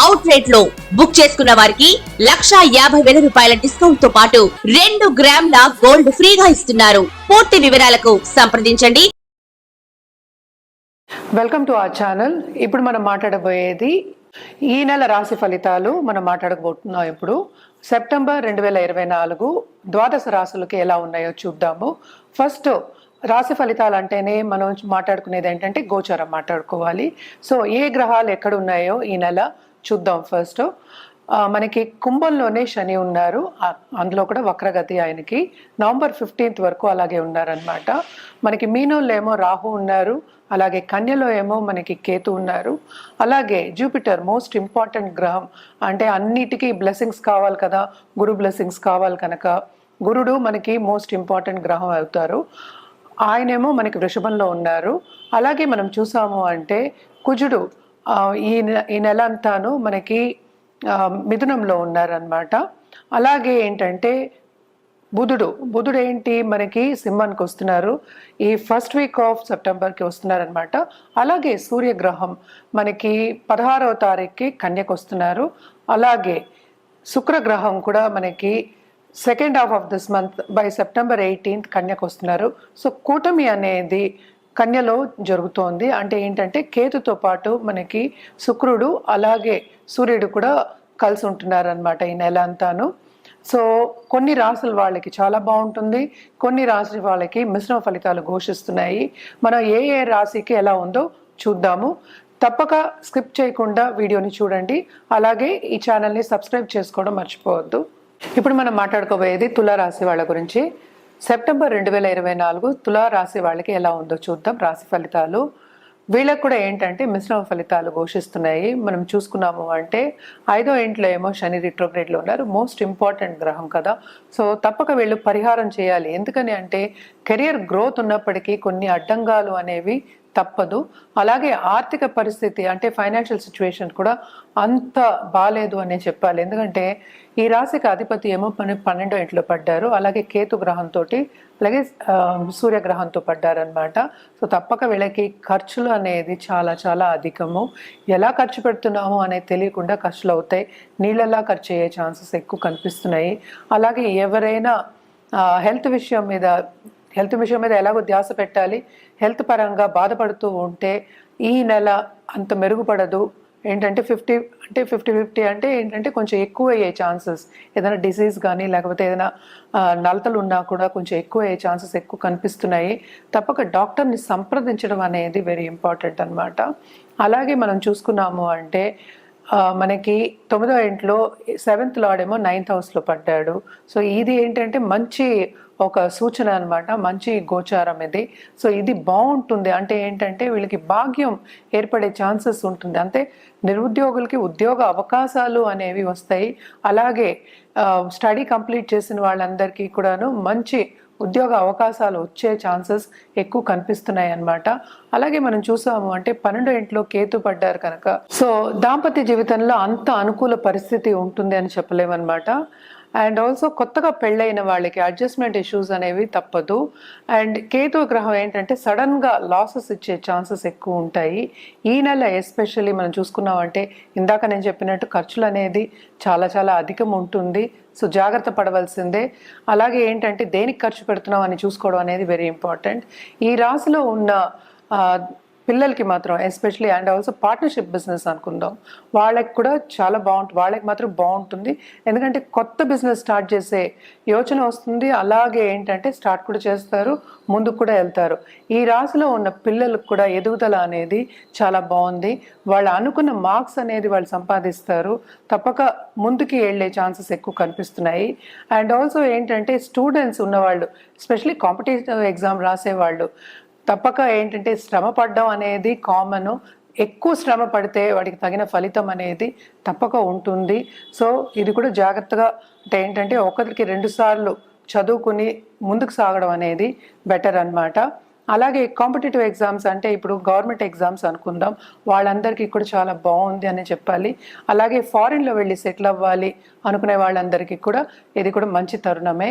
అవుట్లెట్లో book చేసుకున్న వారికి లక్షా యాభై వేల రూపాయల డిస్కౌంట్తో పాటు రెండు గ్రాముల గోల్డ్ ఫ్రీగా ఇస్తున్నారు. పూర్తి వివరాలకు సంప్రదించండి. వెల్కమ్ టు అవర్ ఛానల్ ఇప్పుడు మనం మాట్లాడబోయేది ఈ నెల రాశి ఫలితాలు మనం మాట్లాడబోతున్నాం ఇప్పుడు. సెప్టెంబర్ రెండు వేల ఇరవై నాలుగు ద్వాదశ రాశులకి ఎలా ఉన్నాయో చూద్దాము. ఫస్ట్ రాశి ఫలితాలు అంటేనే మనం మాట్లాడుకునేది ఏంటంటే గోచారం మాట్లాడుకోవాలి. సో ఏ గ్రహాలు ఎక్కడ ఉన్నాయో ఈ నెల చూద్దాం ఫస్ట్ మనకి కుంభంలోనే శని ఉన్నారు. అందులో కూడా వక్రగతి ఆయనకి. నవంబర్ ఫిఫ్టీన్త్ వరకు అలాగే ఉన్నారనమాట మనకి మీనంలో ఏమో రాహు ఉన్నారు. అలాగే కన్యలో ఏమో మనకి కేతు ఉన్నారు. అలాగే జూపిటర్ మోస్ట్ ఇంపార్టెంట్ గ్రహం. అంటే అన్నిటికీ బ్లెస్సింగ్స్ కావాలి కదా. గురు బ్లెస్సింగ్స్ కావాలి కనుక. గురుడు మనకి మోస్ట్ ఇంపార్టెంట్ గ్రహం అవుతారు. ఆయనేమో మనకి వృషభంలో ఉన్నారు. అలాగే మనం చూసాము అంటే కుజుడు ఈ ఈ నెల అంతాను మనకి మిథునంలో ఉన్నారనమాట అలాగే ఏంటంటే బుధుడు బుధుడు ఏంటి మనకి సింహానికి వస్తున్నారు ఈ ఫస్ట్ వీక్ ఆఫ్ సెప్టెంబర్కి వస్తున్నారనమాట అలాగే సూర్యగ్రహం మనకి పదహారవ తారీఖుకి కన్యకు వస్తున్నారు అలాగే శుక్రగ్రహం కూడా మనకి second half of this month by September eighteenth కన్యకు వస్తున్నారు సో కూటమి అనేది కన్యలో జరుగుతోంది. అంటే ఏంటంటే కేతుతో పాటు మనకి శుక్రుడు అలాగే సూర్యుడు కూడా కలిసి ఉంటున్నారు అనమాట ఈ నెల అంతాను. సో కొన్ని రాసుల వాళ్ళకి చాలా బాగుంటుంది. కొన్ని రాశి వాళ్ళకి మిశ్రమ ఫలితాలు ఘోషిస్తున్నాయి. మనం ఏ ఏ రాశికి ఎలా ఉందో చూద్దాము. తప్పక స్కిప్ చేయకుండా వీడియోని చూడండి. అలాగే ఈ ఛానల్ని సబ్స్క్రైబ్ చేసుకోవడం మర్చిపోవద్దు. ఇప్పుడు మనం మాట్లాడుకోబోయేది తులారాశి వాళ్ళ గురించి. సెప్టెంబర్ రెండు వేల ఇరవై నాలుగు తులా రాశి వాళ్ళకి ఎలా ఉందో చూద్దాం. రాశి ఫలితాలు వీళ్ళకు కూడా ఏంటంటే మిశ్రమ ఫలితాలు ఘోషిస్తున్నాయి. మనం చూసుకున్నాము అంటే ఐదో ఇంట్లో ఏమో శని రిట్రోగ్రేడ్లో ఉన్నారు. మోస్ట్ ఇంపార్టెంట్ గ్రహం కదా. సో తప్పక వీళ్ళు పరిహారం చేయాలి. ఎందుకని అంటే కెరియర్ గ్రోత్ ఉన్నప్పటికీ కొన్ని అడ్డంగాలు అనేవి తప్పదు. అలాగే ఆర్థిక పరిస్థితి అంటే ఫైనాన్షియల్ సిచ్యువేషన్ కూడా అంత బాగాలేదు అనే చెప్పాలి. ఎందుకంటే ఈ రాశికి అధిపతి ఏమో పని పన్నెండో ఇంట్లో పడ్డారు. అలాగే కేతు గ్రహంతో అలాగే సూర్యగ్రహంతో పడ్డారనమాట సో తప్పక వీళ్ళకి ఖర్చులు అనేది చాలా చాలా అధికము. ఎలా ఖర్చు పెడుతున్నాము అనేది తెలియకుండా ఖర్చులు అవుతాయి. నీళ్ళలా ఖర్చు అయ్యే ఛాన్సెస్ ఎక్కువ కనిపిస్తున్నాయి. అలాగే ఎవరైనా హెల్త్ విషయం మీద హెల్త్ విషయం మీద ఎలాగో ధ్యాస పెట్టాలి. హెల్త్ పరంగా బాధపడుతూ ఉంటే ఈ నెల అంత మెరుగుపడదు. ఏంటంటే ఫిఫ్టీ అంటే ఫిఫ్టీ ఫిఫ్టీ అంటే ఏంటంటే కొంచెం ఎక్కువ అయ్యే ఛాన్సెస్. ఏదైనా డిసీజ్ కానీ లేకపోతే ఏదైనా నలతలు ఉన్నా కూడా కొంచెం ఎక్కువ అయ్యే ఛాన్సెస్ ఎక్కువ కనిపిస్తున్నాయి. తప్పక డాక్టర్ని సంప్రదించడం అనేది వెరీ ఇంపార్టెంట్ అన్నమాట. అలాగే మనం చూసుకున్నాము అంటే మనకి తొమ్మిదో ఇంట్లో సెవెంత్ లాడేమో నైన్త్ హౌస్లో పడ్డాడు. సో ఇది ఏంటంటే మంచి ఒక సూచన అనమాట మంచి గోచారం ఇది. సో ఇది బాగుంటుంది. అంటే ఏంటంటే వీళ్ళకి భాగ్యం ఏర్పడే ఛాన్సెస్ ఉంటుంది. అంటే నిరుద్యోగులకి ఉద్యోగ అవకాశాలు అనేవి వస్తాయి. అలాగే స్టడీ కంప్లీట్ చేసిన వాళ్ళందరికీ కూడాను మంచి ఉద్యోగ అవకాశాలు వచ్చే ఛాన్సెస్ ఎక్కువ కనిపిస్తున్నాయి అన్నమాట అలాగే మనం చూసాము అంటే పన్నెండో ఇంట్లో కేతు పడ్డారు కనుక. సో దాంపత్య జీవితంలో అంత అనుకూల పరిస్థితి ఉంటుంది అని చెప్పలేమన్నమాట. అండ్ ఆల్సో కొత్తగా పెళ్ళైన వాళ్ళకి అడ్జస్ట్మెంట్ ఇష్యూస్ అనేవి తప్పదు. అండ్ కేతు గ్రహం ఏంటంటే సడన్గా లాసెస్ ఇచ్చే ఛాన్సెస్ ఎక్కువ ఉంటాయి. ఈ నెల ఎస్పెషల్లీ మనం చూసుకున్నామంటే ఇందాక నేను చెప్పినట్టు ఖర్చులు అనేది చాలా చాలా అధికం ఉంటుంది. సో జాగ్రత్త పడవలసిందే. అలాగే ఏంటంటే దేనికి ఖర్చు పెడుతున్నాం అని చూసుకోవడం అనేది వెరీ ఇంపార్టెంట్ ఈ రాశిలో ఉన్న పిల్లలకి మాత్రం especially and also partnership business అనుకుందాం. వాళ్ళకి కూడా చాలా బాగుంటుంది వాళ్ళకి మాత్రం బాగుంటుంది. ఎందుకంటే కొత్త బిజినెస్ స్టార్ట్ చేసే యోచన వస్తుంది. అలాగే ఏంటంటే స్టార్ట్ కూడా చేస్తారు ముందుకు కూడా వెళ్తారు. ఈ రాశిలో ఉన్న పిల్లలకు కూడా ఎదుగుదల అనేది చాలా బాగుంది. వాళ్ళు అనుకున్న మార్క్స్ అనేది వాళ్ళు సంపాదిస్తారు. తప్పక ముందుకి వెళ్ళే ఛాన్సెస్ ఎక్కువ కనిపిస్తున్నాయి. అండ్ ఆల్సో ఏంటంటే స్టూడెంట్స్ ఉన్నవాళ్ళు ఎస్పెషలీ కాంపిటేటివ్ ఎగ్జామ్ రాసేవాళ్ళు తప్పక ఏంటంటే శ్రమ పడడం అనేది కామన్ ఎక్కువ శ్రమ పడితే వాడికి తగిన ఫలితం అనేది తప్పక ఉంటుంది. సో ఇది కూడా జాగ్రత్తగా అంటే ఏంటంటే ఒకరికి రెండు సార్లు చదువుకుని ముందుకు సాగడం అనేది బెటర్ అన్నమాట. అలాగే కాంపిటేటివ్ ఎగ్జామ్స్ అంటే ఇప్పుడు గవర్నమెంట్ ఎగ్జామ్స్ అనుకుందాం. వాళ్ళందరికీ కూడా చాలా బాగుంది అని చెప్పాలి. అలాగే ఫారిన్లో వెళ్ళి సెటిల్ అవ్వాలి అనుకునే వాళ్ళందరికీ కూడా ఇది కూడా మంచి తరుణమే.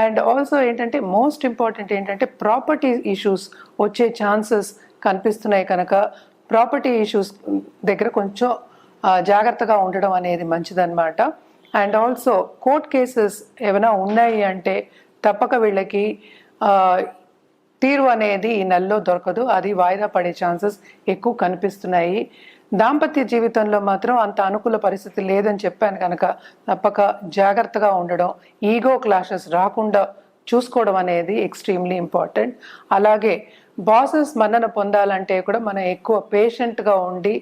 అండ్ ఆల్సో ఏంటంటే మోస్ట్ ఇంపార్టెంట్ ఏంటంటే ప్రాపర్టీ ఇష్యూస్ వచ్చే ఛాన్సెస్ కనిపిస్తున్నాయి కనుక ప్రాపర్టీ ఇష్యూస్ దగ్గర కొంచెం జాగ్రత్తగా ఉండడం అనేది మంచిదన్నమాట. అండ్ ఆల్సో కోర్ట్ కేసెస్ ఏమైనా ఉన్నాయి అంటే తప్పక వీళ్ళకి తీరు అనేది ఈ నెలలో దొరకదు. అది వాయిదా పడే ఛాన్సెస్ ఎక్కువ కనిపిస్తున్నాయి. దాంపత్య జీవితంలో మాత్రం అంత అనుకూల పరిస్థితి లేదని చెప్పాను కనుక తప్పక జాగ్రత్తగా ఉండడం ఈగో క్లాషెస్ రాకుండా చూసుకోవడం అనేది ఎక్స్ట్రీమ్లీ ఇంపార్టెంట్. అలాగే బాసెస్ మన్నన పొందాలంటే కూడా మనం ఎక్కువ పేషెంట్గా ఉండి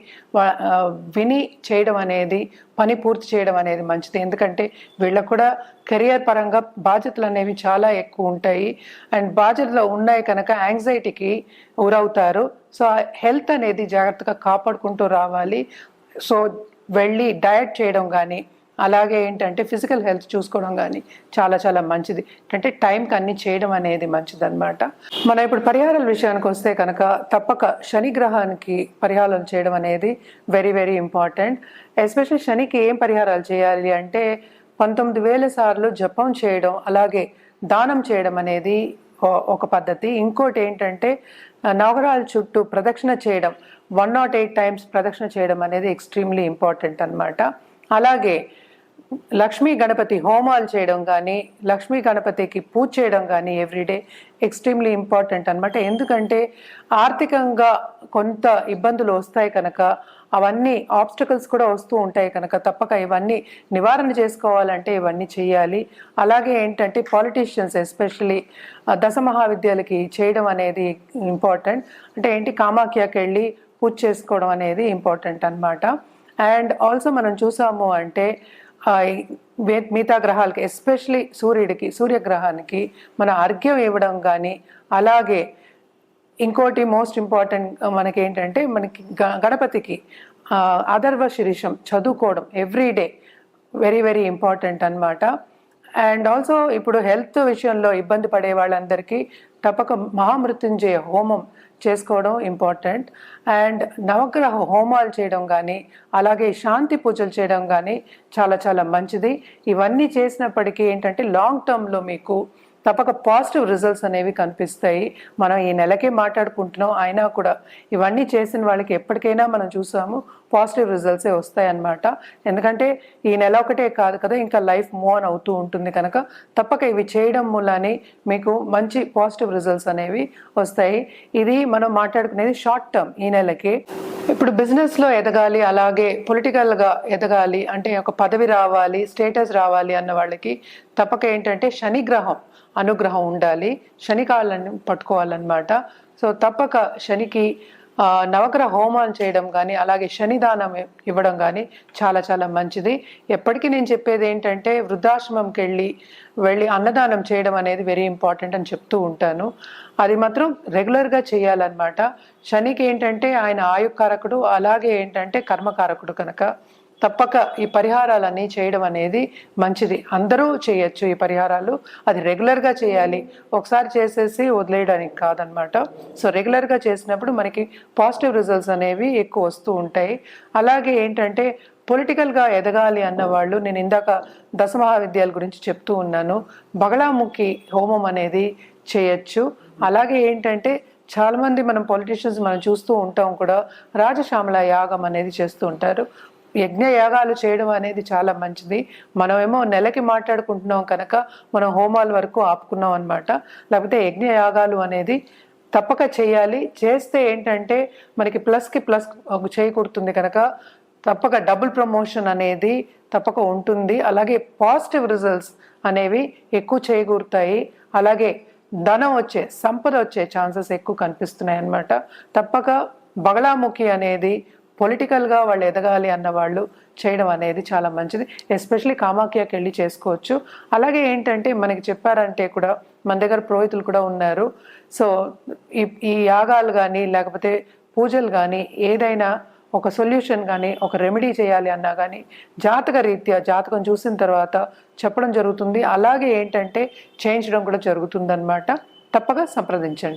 విని చేయడం అనేది పని పూర్తి చేయడం అనేది మంచిది. ఎందుకంటే వీళ్ళకు కూడా కెరియర్ పరంగా బాధ్యతలు అనేవి చాలా ఎక్కువ ఉంటాయి. అండ్ బాధ్యతలు ఉన్నాయి కనుక యాంగ్జైటీకి గురవుతారు. సో హెల్త్ అనేది జాగ్రత్తగా కాపాడుకుంటూ రావాలి. సో వెళ్ళి డయట్ చేయడం కానీ అలాగే ఏంటంటే ఫిజికల్ హెల్త్ చూసుకోవడం కానీ చాలా చాలా మంచిది. అంటే టైంకి అన్ని చేయడం అనేది మంచిదన్నమాట. మనం ఇప్పుడు పరిహారాల విషయానికి వస్తే కనుక తప్పక శని గ్రహానికి పరిహారం చేయడం అనేది వెరీ వెరీ ఇంపార్టెంట్. ఎస్పెషల్లీ శనికి ఏం పరిహారాలు చేయాలి అంటే పంతొమ్మిది వేల సార్లు జపం చేయడం అలాగే దానం చేయడం అనేది ఒక పద్ధతి. ఇంకోటి ఏంటంటే నగరాల చుట్టూ ప్రదక్షిణ చేయడం వన్ నాట్ ఎయిట్ టైమ్స్ ప్రదక్షిణ చేయడం అనేది ఎక్స్ట్రీమ్లీ ఇంపార్టెంట్ అన్నమాట. అలాగే లక్ష్మీ గణపతి హోమాలు చేయడం కానీ లక్ష్మీ గణపతికి పూజ చేయడం కానీ ఎవ్రీడే ఎక్స్ట్రీమ్లీ ఇంపార్టెంట్ అనమాట ఎందుకంటే ఆర్థికంగా కొంత ఇబ్బందులు వస్తాయి కనుక అవన్నీ ఆబ్స్టకల్స్ కూడా వస్తూ ఉంటాయి కనుక తప్పక ఇవన్నీ నివారణ చేసుకోవాలంటే ఇవన్నీ చేయాలి. అలాగే ఏంటంటే పాలిటీషియన్స్ ఎస్పెషలీ దశ మహావిద్యాలకి చేయడం అనేది ఇంపార్టెంట్ అంటే ఏంటి కామాఖ్యకి వెళ్ళి పూజ చేసుకోవడం అనేది ఇంపార్టెంట్ అనమాట అండ్ ఆల్సో మనం చూసాము అంటే మిగతా గ్రహాలకి ఎస్పెషలీ సూర్యుడికి సూర్యగ్రహానికి మన అర్ఘ్యం ఇవ్వడం కానీ అలాగే ఇంకోటి మోస్ట్ ఇంపార్టెంట్ మనకి ఏంటంటే మనకి గ- గణపతికి ఆ, శిరీషం చదువుకోవడం every day very very important అన్నమాట. అండ్ ఆల్సో ఇప్పుడు హెల్త్ విషయంలో ఇబ్బంది పడే వాళ్ళందరికీ తప్పక మహామృత్యుంజయ హోమం చేసుకోవడం ఇంపార్టెంట్. అండ్ నవగ్రహ హోమాలు చేయడం కానీ అలాగే శాంతి పూజలు చేయడం కానీ చాలా చాలా మంచిది. ఇవన్నీ చేసినప్పటికీ ఏంటంటే లాంగ్ టర్మ్లో మీకు తప్పక పాజిటివ్ రిజల్ట్స్ అనేవి కనిపిస్తాయి. మనం ఈ నెలకే మాట్లాడుకుంటున్నాం అయినా కూడా ఇవన్నీ చేసిన వాళ్ళకి ఎప్పటికైనా మనం చూసాము పాజిటివ్ రిజల్ట్సే వస్తాయి అన్నమాట ఎందుకంటే ఈ నెల ఒకటే కాదు కదా ఇంకా లైఫ్ మూవ్ ఆన్ అవుతూ ఉంటుంది కనుక తప్పక ఇవి చేయడం మూలానే మీకు మంచి పాజిటివ్ రిజల్ట్స్ అనేవి వస్తాయి. ఇది మనం మాట్లాడుకునేది షార్ట్ టర్మ్ ఈ నెలకి. ఇప్పుడు బిజినెస్లో ఎదగాలి అలాగే పొలిటికల్గా ఎదగాలి అంటే ఒక పదవి రావాలి స్టేటస్ రావాలి అన్న వాళ్ళకి తప్పక ఏంటంటే శనిగ్రహం అనుగ్రహం ఉండాలి. శనికాలను పట్టుకోవాలన్నమాట. సో తప్పక శనికి నవగ్రహ హోమాలు చేయడం కానీ అలాగే శనిదానం ఇవ్వడం కానీ చాలా చాలా మంచిది. ఎప్పటికీ నేను చెప్పేది ఏంటంటే వృద్ధాశ్రమంకి వెళ్ళి వెళ్ళి అన్నదానం చేయడం అనేది వెరీ ఇంపార్టెంట్ అని చెప్తూ ఉంటాను. అది మాత్రం రెగ్యులర్గా చేయాలన్నమాట. శనికి ఏంటంటే ఆయన ఆయుకారకుడు అలాగే ఏంటంటే కర్మకారకుడు కనుక. తప్పక ఈ పరిహారాలన్నీ చేయడం అనేది మంచిది. అందరూ చేయొచ్చు ఈ పరిహారాలు. అది రెగ్యులర్గా చేయాలి. ఒకసారి చేసేసి వదిలేయడానికి కాదనమాట. సో రెగ్యులర్గా చేసినప్పుడు మనకి పాజిటివ్ రిజల్ట్స్ అనేవి ఎక్కువ వస్తూ ఉంటాయి. అలాగే ఏంటంటే పొలిటికల్గా ఎదగాలి అన్న వాళ్ళు నేను ఇందాక దశ మహావిద్యాల గురించి చెప్తూ ఉన్నాను. బగళాముఖి హోమం అనేది చేయొచ్చు. అలాగే ఏంటంటే చాలామంది మనం పొలిటీషియన్స్ మనం చూస్తూ ఉంటాం కూడా రాజశ్యామల యాగం అనేది చేస్తూ ఉంటారు. యజ్ఞయాగాలు చేయడం అనేది చాలా మంచిది. మనమేమో నెలకి మాట్లాడుకుంటున్నాం కనుక మనం హోమాల వరకు ఆపుకున్నాం అనమాట లేకపోతే యజ్ఞయాగాలు అనేది తప్పక చేయాలి. చేస్తే ఏంటంటే మనకి ప్లస్కి ప్లస్ చేయకూడుతుంది కనుక తప్పక డబుల్ ప్రమోషన్ అనేది తప్పక ఉంటుంది. అలాగే పాజిటివ్ రిజల్ట్స్ అనేవి ఎక్కువ చేకూరుతాయి. అలాగే ధనం వచ్చే సంపద వచ్చే ఛాన్సెస్ ఎక్కువ కనిపిస్తున్నాయి అన్నమాట తప్పక బగళాముఖి అనేది పొలిటికల్గా వాళ్ళు ఎదగాలి అన్న వాళ్ళు చేయడం అనేది చాలా మంచిది. ఎస్పెషలీ కామాఖ్యకి వెళ్ళి చేసుకోవచ్చు. అలాగే ఏంటంటే మనకి చెప్పారంటే కూడా మన దగ్గర పురోహితులు కూడా ఉన్నారు. సో ఈ ఈ యాగాలు కానీ లేకపోతే పూజలు కానీ ఏదైనా ఒక సొల్యూషన్ కానీ ఒక రెమెడీ చేయాలి అన్నా కానీ జాతక రీత్యా జాతకం చూసిన తర్వాత చెప్పడం జరుగుతుంది. అలాగే ఏంటంటే చేయించడం కూడా జరుగుతుందన్నమాట. తప్పగా సంప్రదించండి.